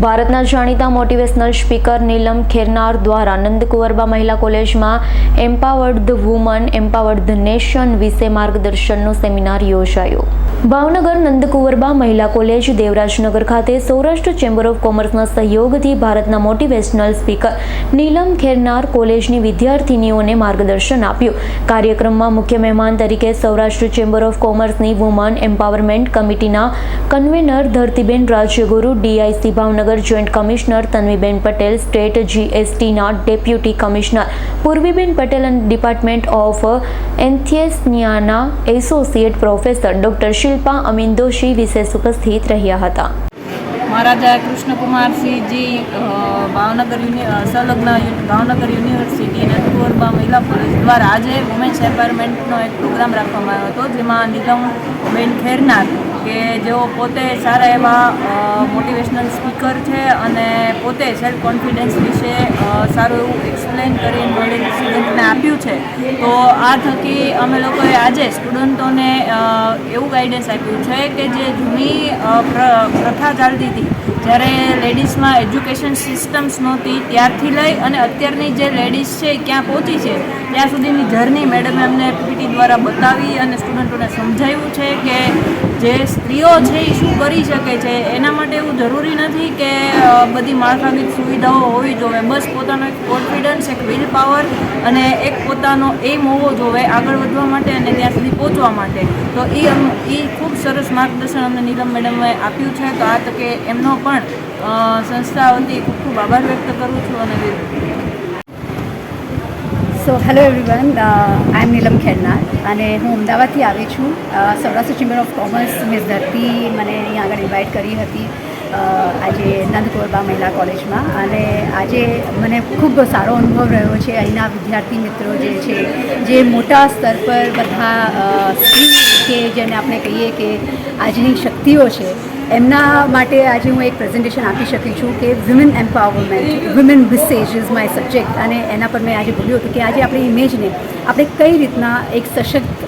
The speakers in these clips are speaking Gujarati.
ભારતના જાણીતા મોટિવેશનલ સ્પીકર નીલમ ખેરનાર દ્વારા નંદકુંવરબા મહિલા કોલેજમાં empowered the woman, empowered the nation વિશે માર્ગદર્શનનો સેમિનાર યોજાયો. ભાવનગર નંદકુંવરબા મહિલા કોલેજ, દેવરાજનગર ખાતે સૌરાષ્ટ્ર ચેમ્બર ઓફ કોમર્સના સહયોગથી ભારતના મોટિવેશનલ સ્પીકર નીલમ ખેરનાર કોલેજની વિદ્યાર્થિનીઓને માર્ગદર્શન આપ્યું. કાર્યક્રમમાં મુખ્ય મહેમાન તરીકે સૌરાષ્ટ્ર ચેમ્બર ઓફ કોમર્સની વુમન એમ્પાવરમેન્ટ કમિટીના convener Dhartiben Rajyaguru, DIC Bhavnagar joint commissioner Tanviben Patel, state જીએસટીના ડેપ્યુટી કમિશનર પૂર્વીબેન પટેલ અને department of એન્થિયસનિયાના associate professor doctor Shilpa Amin Doshi વિશેષ ઉપસ્થિત રહ્યા હતા. મહારાજા કૃષ્ણકુમારસિંહજી ભાવનગર સંલગ્ન ભાવનગર યુનિવર્સિટી અને કુંવરબા મહિલા કોલેજ દ્વારા આજે વુમેન્સ એમ્પાવરમેન્ટનો એક પ્રોગ્રામ રાખવામાં આવ્યો હતો, જેમાં નીલમબેન ખેરનાર કે જેઓ પોતે સારા એવા મોટિવેશનલ સ્પીકર છે અને પોતે સેલ્ફ કોન્ફિડન્સ વિશે સારું એવું એક્સપ્લેન કરી નોલેજ સ્ટુડન્ટને આપ્યું છે, તો આ થકી અમે લોકોએ આજે સ્ટુડન્ટોને એવું ગાઈડન્સ આપ્યું છે કે જે જૂની પ્રથા ચાલતી હતી જ્યારે લેડીઝમાં એજ્યુકેશન સિસ્ટમ્સ નહોતી ત્યારથી લઈ અને અત્યારની જે લેડીઝ છે ક્યાં પહોંચી છે, ત્યાં સુધીની જર્ની મેડમે અમને પીપીટી દ્વારા બતાવી અને સ્ટુડન્ટોને સમજાવ્યું છે કે જે સ્ત્રીઓ છે એ શું કરી શકે છે. એના માટે એવું જરૂરી નથી કે બધી માળખાગત સુવિધાઓ હોવી જોઈએ બસ પોતાનો એક કોન્ફિડન્સ એક વિલ પાવર અને એક પોતાનો એમ હોવો જોઈએ આગળ વધવા માટે અને ત્યાં સુધી પહોંચવા માટે. તો એ એ ખૂબ સરસ માર્ગદર્શન અમને નીલમ મેડમે આપ્યું છે. તો આ તકે એમનો પણ અ, સંસ્થા વતી ખૂબ ખૂબ આભાર વ્યક્ત કરું છું અને સો હેલો એવરીવન આઈ એમ નીલમ ખેડનાર અને હું અમદાવાદથી આવી છું. Saurashtra chamber of commerce miss Dharti મને અહીં આગળ ઇન્વાઇટ કરી હતી આજે નંદકોરબા મહિલા કોલેજમાં. અને આજે મને ખૂબ સારો અનુભવ રહ્યો છે. અહીંના વિદ્યાર્થી મિત્રો જે છે જે મોટા સ્તર પર બધા અ, કે જેને આપણે કહીએ કે આજની શક્તિઓ છે એમના માટે આજે હું એક પ્રેઝન્ટેશન આપી શકી છું કે women empowerment women issues is my subject અને એના પર મેં આજે બોલ્યું હતું કે આજે આપણી ઇમેજને આપણે કઈ રીતના એક સશક્ત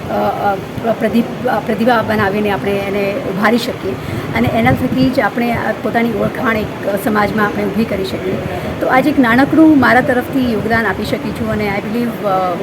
પ્રદીપ પ્રતિભા બનાવીને આપણે એને ઉભારી શકીએ અને એના થકી જ આપણે પોતાની ઓળખાણ એક સમાજમાં આપણે ઊભી કરી શકીએ. તો આજે એક નાનકડું મારા તરફથી યોગદાન આપી શકી છું અને આઈ બિલીવ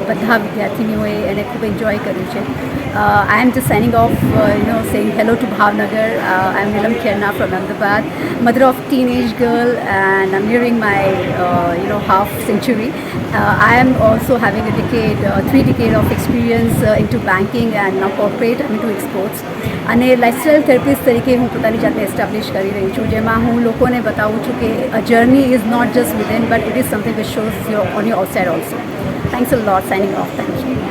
બધા વિદ્યાર્થીનીઓએ એને ખૂબ એન્જોય કર્યું છે. I am just signing off you know saying hello to Bhavnagar I am Neelam ખેરના from Ahmedabad mother of teenage girl and am nearing my uh, you know half century. Uh, I am also having a decade, uh, three decade of experience uh, into banking and now corporate and into exports. અને લાઇફસ્ટાઇલ થેરપિસ્ટ તરીકે હું પોતાની જાતને એસ્ટાબ્લિશ કરી રહી છું જેમાં હું લોકોને બતાવું છું કે a journey is not just within but it is something which shows your on your outside also thanks a lot signing off thank you